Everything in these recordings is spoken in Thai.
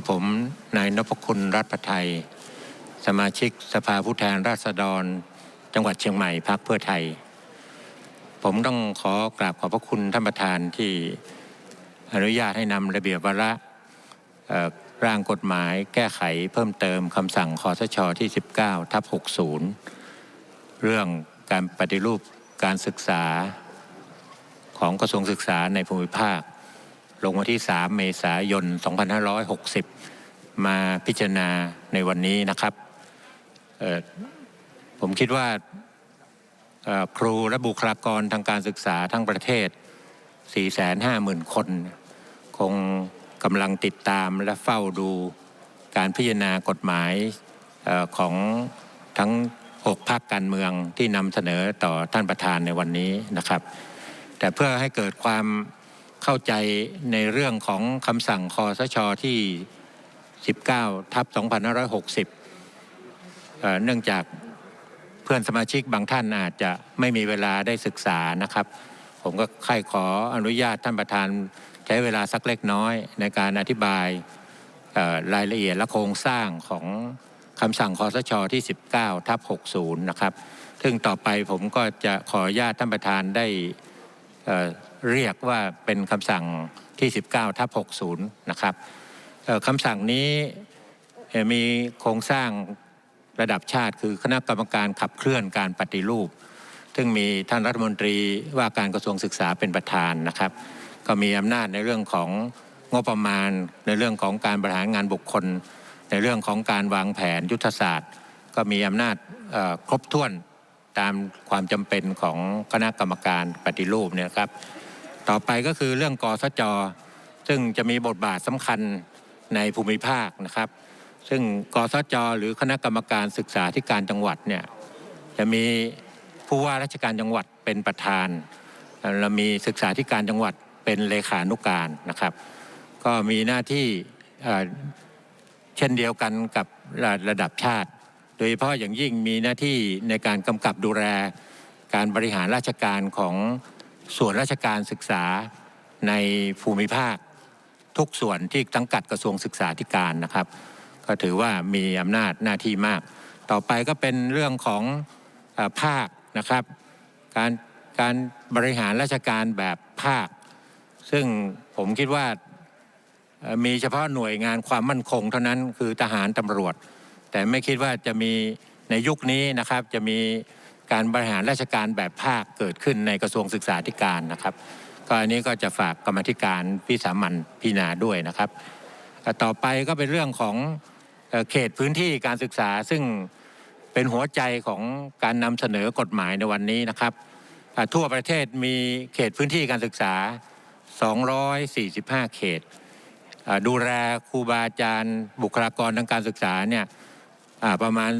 กับผมนายนพคุณรัฐไทย สมาชิกสภาผู้แทนราษฎร จังหวัดเชียงใหม่พักเพื่อไทย ผมต้องขอกราบขอบพระคุณท่านประธานที่อนุญาตให้นำระเบียบวาระร่างกฎหมายแก้ไขเพิ่มเติมคำสั่งคอสชที่ 19ทับ60 เรื่องการปฏิรูปการศึกษาของกระทรวงศึกษาในภูมิภาค ลงวันที่ 3 เมษายน 2560 มาพิจารณาในวันนี้นะครับ ผมคิดว่าครูและบุคลากรทางการศึกษาทั้งประเทศ 450,000 คน คงกำลังติดตามและเฝ้าดูการพิจารณากฎหมายออของทั้ง 6ภาคการเมืองที่นำเสนอต่อท่านประธานในวันนี้นะครับ แต่เพื่อให้เกิดความ เข้าใจในเรื่องของคำสั่งคอสชที่ 19 ทับ 2560 เนื่องจากเพื่อนสมาชิกบางท่านอาจจะไม่มีเวลาได้ศึกษานะครับ ผมก็ใคร่ขออนุญาตท่านประธานใช้เวลาสักเล็กน้อยในการอธิบายรายละเอียดและโครงสร้างของคำสั่งคอสชที่ 19 ทับ 60 นะครับ ซึ่งต่อไปผมก็จะขออนุญาตท่านประธานได้ เรียกว่าเป็นคำสั่งที่ 19ทับ60 นะครับคำสั่งนี้มีโครงสร้างระดับชาติ คือคณะกรรมการขับเคลื่อนการปฏิรูป ซึ่งมีท่านรัฐมนตรีว่าการกระทรวงศึกษาเป็นประธานนะครับ ก็มีอำนาจในเรื่องของงบประมาณ ในเรื่องของการบริหารงานบุคคล ในเรื่องของการวางแผนยุทธศาสตร์ ก็มีอำนาจครบถ้วนตามความจำเป็นของคณะกรรมการปฏิรูปเนี่ยครับ ต่อไปก็คือเรื่องกสจซึ่งจะมีบทบาทสำคัญในภูมิภาคนะครับ ซึ่งกสจหรือคณะกรรมการศึกษาธิการจังหวัดเนี่ยจะมีผู้ว่าราชการจังหวัดเป็นประธานเอ่อเรามีศึกษาธิการจังหวัดเป็นเลขานุการนะครับ ก็มีหน้าที่เอ่อเช่นเดียวกันกับระระดับชาติ โดยเฉพาะอย่างยิ่งมีหน้าที่ในการกำกับดูแลการบริหารราชการของ ส่วนราชการศึกษาในภูมิภาค ทุกส่วนที่สังกัดกระทรวงศึกษาธิการนะครับ ก็ถือว่ามีอำนาจหน้าที่มาก ต่อไปก็เป็นเรื่องของอภาคนะครับ การการบริหารราชการแบบภาค ซึ่งผมคิดว่ามีเฉพาะหน่วยงานความมั่นคงเท่านั้นคือทหารตำรวจ แต่ไม่คิดว่าจะมีในยุคนี้นะครับจะมี การบริหารราชการแบบภาคเกิดขึ้นในกระทรวงศึกษาธิการนะครับก็อันนี้ก็จะฝากกรรมธิการพิสามัญพิจารณาด้วยนะครับ ต่อไปก็เป็นเรื่องของเขตพื้นที่การศึกษาซึ่งเป็นหัวใจของการนำเสนอกฎหมายในวันนี้นะครับ ทั่วประเทศมีเขตพื้นที่การศึกษา 245 เขตอะดูแลครูบาอาจารย์ บุคลากรทางการศึกษาเนี่ยประมาณ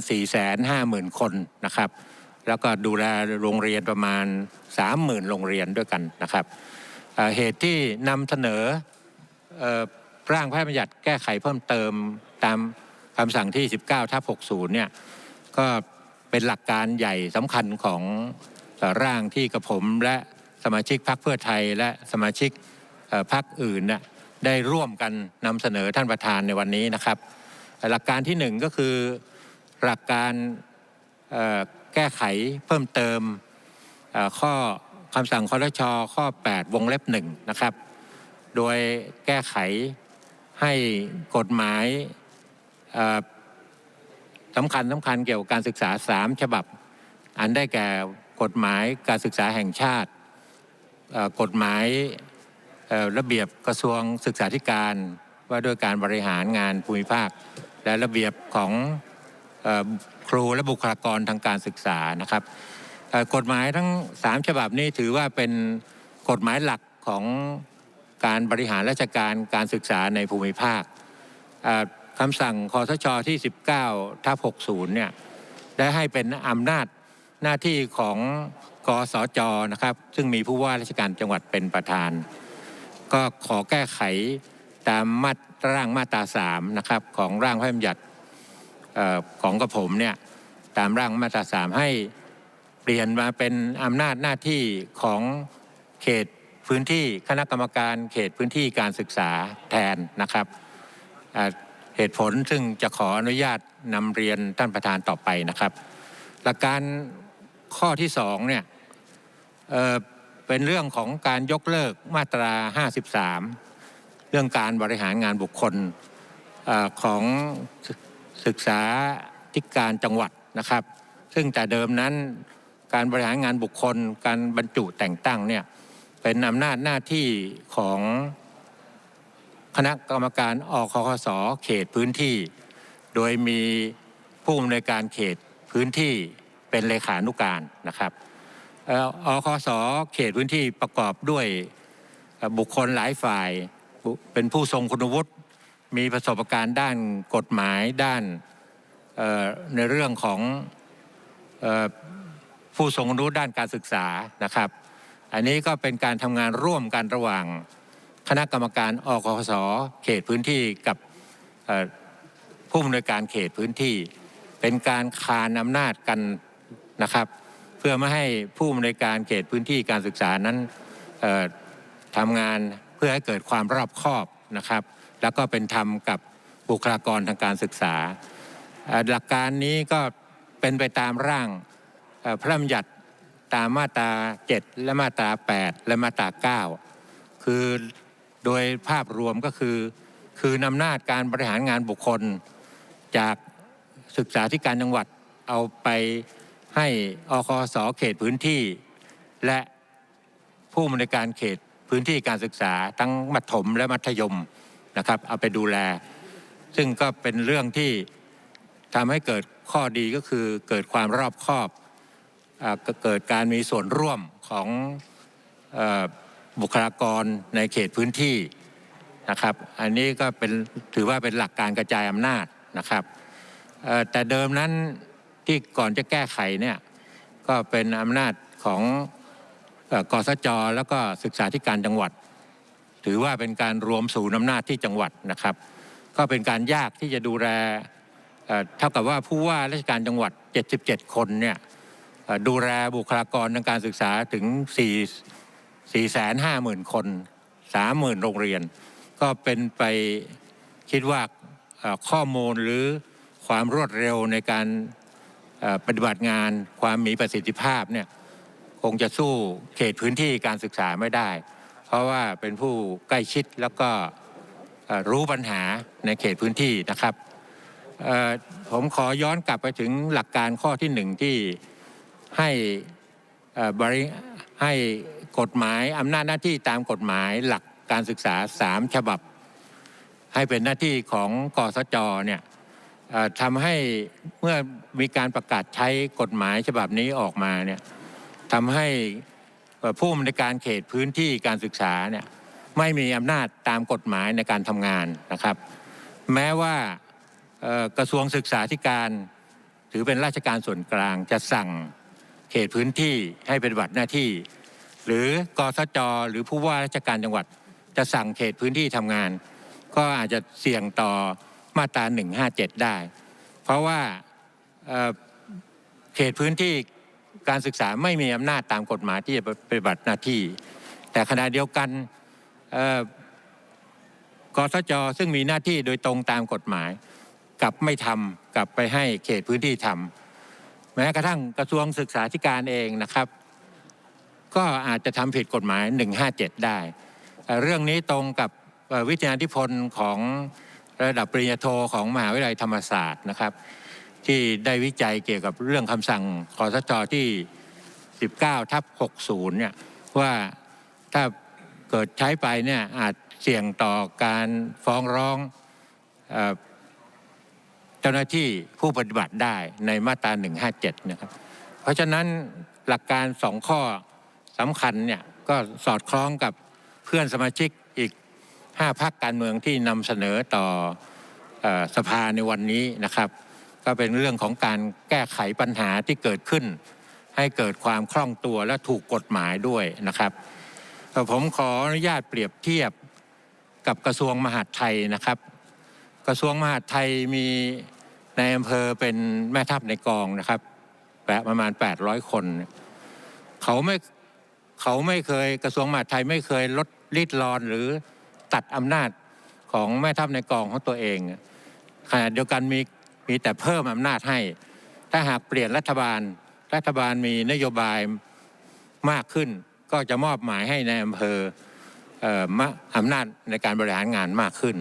450,000 คนนะครับ แล้วก็ดูแลโรงเรียนประมาณ 30,000 โรงเรียนด้วยกันนะครับเเหตุที่นำเสนอร่างพระราชบัญญัติแก้ไขเพิ่มเติมตามคำสั่งที่ 19ทับ60 เนี่ยก็เป็นหลักการใหญ่สำคัญของร่างที่กระผมและสมาชิกพรรคเพื่อไทยและสมาชิกพรรคอื่นน่ะได้ร่วมกันนำเสนอท่านประธานในวันนี้นะครับ หลักการที่หนึ่งก็คือหลักการ แก้ไขเพิ่มเติมข้อคำสั่งคอรชข้อ 8 วงเล็บหนึ่งนะครับ โดยแก้ไขให้กฎหมายสำคัญสำคัญเกี่ยวกับการศึกษาสามฉบับ อันได้แก่กฎหมายการศึกษาแห่งชาติ กฎหมายระเบียบกระทรวงศึกษาธิการว่าด้วยการบริหารงานภูมิภาค และระเบียบของ ครูและบุคลากรทางการศึกษานะครับกฎหมายทั้งสามฉบับนี้ถือว่าเป็นกฎหมายหลักของการบริหารราชการการศึกษาในภูมิภาคคำสั่งคอสชที่ 19ทับ60 เนี่ยได้ให้เป็นอำนาจหน้าที่ของกสจนะครับ ซึ่งมีผู้ว่าราชการจังหวัดเป็นประธาน ก็ขอแก้ไขตามมาตรร่างมาตรา3นะครับของร่างพระบัญญัติ ของกระผมเนี่ยตามร่างมาตรา3ให้เปลี่ยนมาเป็นอำนาจหน้าที่ของเขตพื้นที่คณะกรรมการเขตพื้นที่การศึกษาแทนนะครับเหตุผลซึ่งจะขออนุญาตนำเรียนท่านประธานต่อไปนะครับ หลักการข้อที่สองเนี่ยเเป็นเรื่องของการยกเลิกมาตรา 53 เรื่องการบริหารงานบุคคลอของ ศึกษาธิการจังหวัดนะครับ ซึ่งแต่เดิมนั้นการบริหารงานบุคคล การบรรจุแต่งตั้งเนี่ยเป็นอำนาจหน้าที่ของคณะกรรมการอคคสเขตพื้นที่ โดยมีผู้อำนวยการเขตพื้นที่เป็นเลขานุการนะครับอคสเขตพื้นที่ประกอบด้วยบุคคลหลายฝ่ายเป็นผู้ทรงคุณวุฒิ มีประสบการณ์ด้านกฎหมายด้านในเรื่องของผู้ทรงคุณวุฒิด้านการศึกษานะครับ อันนี้ก็เป็นการทำงานร่วมกันระหว่างคณะกรรมการอคสเขตพื้นที่กับผู้อำนวยการเขตพื้นที่ เป็นการคานอำนาจกันนะครับ เพื่อไม่ให้ผู้อำนวยการเขตพื้นที่การศึกษานั้นทำงานเพื่อให้เกิดความรอบคอบนะครับ แล้วก็เป็นธรรมกับบุคลากรทางการศึกษา หลักการนี้ก็เป็นไปตามร่างพระราชบัญญัติตามมาตรา 7 และมาตรา 8 และมาตรา 9 คือโดยภาพรวมก็คือ คือนำนาจการบริหารงานบุคคล จากศึกษาธิการจังหวัดเอาไปให้อคสเขตพื้นที่ และผู้อำนวยการเขตพื้นที่การศึกษาทั้งมัธยมและมัธยม นะครับ เอาไปดูแล ซึ่งก็เป็นเรื่องที่ทำให้เกิดข้อดีก็คือเกิดความรอบคอบอเกิดการมีส่วนร่วมของอบุคลากรในเขตพื้นที่นะครับ อันนี้ก็เป็นถือว่าเป็นหลักการกระจายอำนาจนะครับแต่เดิมนั้นที่ก่อนจะแก้ไขเนี่ยก็เป็นอำนาจของอ่อกสจแล้วก็ศึกษาธิการจังหวัด ถือว่าเป็นการรวมศูนย์อำนาจที่จังหวัดนะครับ ก็เป็นการยากที่จะดูแลเท่ากับว่าผู้ว่าราชการจังหวัด 77 คนเนี่ยดูแลบุคลากรทางการศึกษาถึง 4 4 5 0 0 0 0คน 30,000 โรงเรียน ก็เป็นไปคิดว่าข้อมูลหรือความรวดเร็วในการปฏิบัติงานความมีประสิทธิภาพเนี่ยคงจะสู้เขตพื้นที่การศึกษาไม่ได้ เพราะว่าเป็นผู้ใกล้ชิดแล้วก็รู้ปัญหาในเขตพื้นที่นะครับผมขอย้อนกลับไปถึงหลักการข้อที่หนึ่งที่ให้บริให้กฎหมายอำนาจหน้าที่ตามกฎหมายหลักการศึกษาสามฉบับ ให้เป็นหน้าที่ของกสจเนี่ยทำให้เมื่อมีการประกาศใช้กฎหมายฉบับนี้ออกมาเนี่ยทำให้ ผู้อำนวยการเขตพื้นที่การศึกษาเนี่ยไม่มีอำนาจตามกฎหมายในการทำงานนะครับ แม้ว่ากระทรวงศึกษาธิการ ถือเป็นราชการส่วนกลางจะสั่งเขตพื้นที่ให้ปฏิบัติหน้าที่ หรือกสจหรือผู้ว่าราชการจังหวัด จะสั่งเขตพื้นที่ทำงาน ก็อาจจะเสี่ยงต่อมาตรา157 ได้ เพราะว่าเขตพื้นที่ การศึกษาไม่มีอำนาจตามกฎหมายที่จะปฏิบัติหน้าที่ แต่ขณะเดียวกันเอ่อกสจซึ่งมีหน้าที่โดยตรงตามกฎหมายกลับไม่ทำกลับไปให้เขตพื้นที่ทำแม้กระทั่งกระทรวงศึกษาธิการเองนะครับ ก็อาจจะทำผิดกฎหมาย 157 ได้เอ่อเรื่องนี้ตรงกับวิทยานิพนธ์ของระดับปริญญาโทของมหาวิทยาลัยธรรมศาสตร์นะครับ ที่ได้วิจัยเกี่ยวกับเรื่องคำสั่งคอสชที่ 19 ทับ 60 เนี่ยว่าถ้าเกิดใช้ไปเนี่ยอาจเสี่ยงต่อการฟ้องร้องเจ้าหน้าที่ผู้ปฏิบัติได้ในมาตรา 157 นะครับ เพราะฉะนั้นหลักการสองข้อสำคัญเนี่ยก็สอดคล้องกับเพื่อนสมาชิกอีก 5พรรคการเมืองที่นำเสนอต่ออสภาในวันนี้นะครับ ก็เป็นเรื่องของการแก้ไขปัญหาที่เกิดขึ้น ให้เกิดความคล่องตัวและถูกกฎหมายด้วยนะครับเอ่ผมขออนุญาตเปรียบเทียบกับกระทรวงมหาดไทยนะครับ กระทรวงมหาดไทยมีในอำเภอเป็นแม่ทัพในกองนะครับแปะประมาณ 800 คน เขาไม่เขาไม่เคยกระทรวงมหาดไทยไม่เคยลดลิดรอนหรือตัดอำนาจของแม่ทัพในกองของตัวเองขณะเดียวกันมี มีแต่เพิ่มอำนาจให้ ถ้าหากเปลี่ยนรัฐบาล รัฐบาลมีนโยบายมากขึ้น ก็จะมอบหมายให้ในอำเภอเออมะอำนาจในการบริหารงานมากขึ้น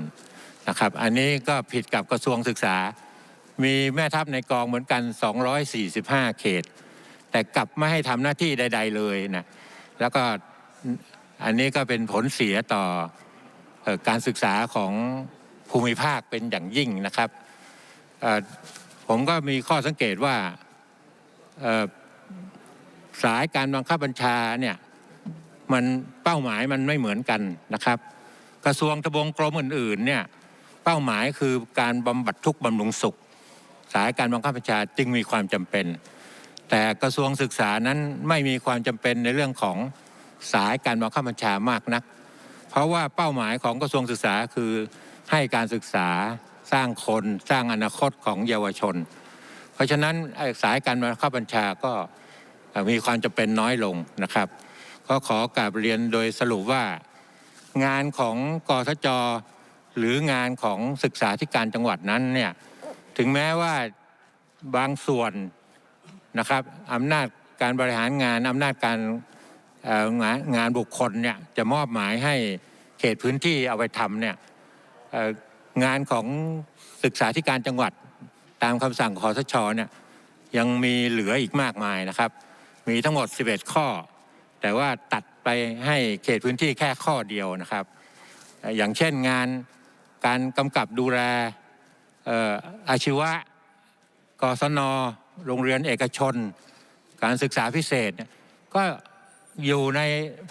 นะครับ อันนี้ก็ผิดกับกระทรวงศึกษา มีแม่ทัพในกองเหมือนกัน 245 เขต แต่กลับไม่ให้ทำหน้าที่ใด ๆเลยนะ แล้วก็อันนี้ก็เป็นผลเสียต่อออการศึกษาของภูมิภาคเป็นอย่างยิ่งนะครับ ผมก็มีข้อสังเกตว่าสายการบังคับบัญชาเนี่ยมันเป้าหมายมันไม่เหมือนกันนะครับ กระทรวงทบวงกรมอื่นๆเนี่ยเป้าหมายคือการบำบัดทุกข์บำรุงสุข สายการบังคับบัญชาจึงมีความจำเป็น แต่กระทรวงศึกษานั้นไม่มีความจำเป็นในเรื่องของสายการบังคับบัญชามากนัก เพราะว่าเป้าหมายของกระทรวงศึกษาคือให้การศึกษา สร้างคนสร้างอนาคตของเยาวชน เพราะฉะนั้นสายการบังคับบัญชาก็มีความจำเป็นน้อยลงนะครับ ก็ขอกราบเรียนโดยสรุปว่างานของกสจหรืองานของศึกษาธิการจังหวัดนั้นเนี่ยถึงแม้ว่าบางส่วนนะครับอำนาจการบริหารงานอำนาจการงานงานบุคคลเนี่ยจะมอบหมายให้เขตพื้นที่เอาไปทำเนี่ย งานของศึกษาธิการจังหวัดตามคำสั่งคอสชเนี่ยยังมีเหลืออีกมากมายนะครับ มีทั้งหมด 11 ข้อ แต่ว่าตัดไปให้เขตพื้นที่แค่ข้อเดียวนะครับ อย่างเช่นงานการกำกับดูแลเอ่ออาชีวะกศน โรงเรียนเอกชน การศึกษาพิเศษเนี่ยก็อยู่ใน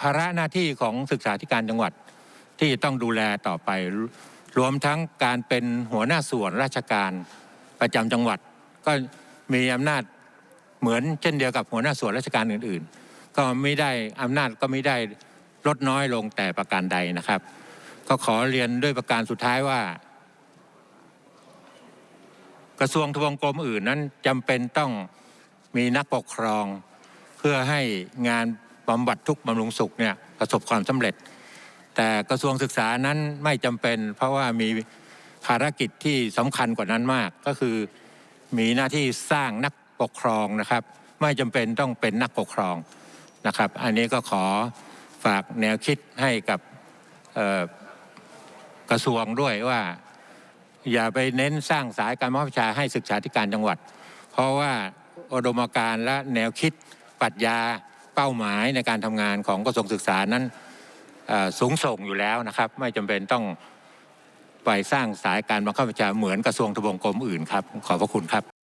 ภาระหน้าที่ของศึกษาธิการจังหวัดที่ต้องดูแลต่อไป รวมทั้งการเป็นหัวหน้าส่วนราชการประจำจังหวัด ก็มีอำนาจเหมือนเช่นเดียวกับหัวหน้าส่วนราชการอื่น ๆ ก็ไม่ได้อำนาจก็ไม่ได้ลดน้อยลงแต่ประการใดนะครับ ก็ขอเรียนด้วยประการสุดท้ายว่า กระทรวงทบวงกรมอื่นนั้นจำเป็นต้องมีนักปกครอง เพื่อให้งานบำบัดทุกบำรุงสุขเนี่ยประสบความสำเร็จ แต่กระทรวงศึกษานั้นไม่จำเป็น เพราะว่ามีภารกิจที่สำคัญกว่านั้นมาก ก็คือมีหน้าที่สร้างนักปกครองนะครับ ไม่จำเป็นต้องเป็นนักปกครองนะครับ อันนี้ก็ขอฝากแนวคิดให้กับกระทรวงด้วยว่า อย่าไปเน้นสร้างสายการบังคับบัญชาให้ศึกษาธิการจังหวัด เพราะว่าอุดมการณ์และแนวคิดปรัชญาเป้าหมายในการทำงานของกระทรวงศึกษานั้น สูงส่งอยู่แล้วนะครับ ไม่จำเป็นต้องไปสร้างสายการบังคับบัญชาเหมือนกระทรวงทบวงกรมอื่นครับ ขอบพระคุณครับ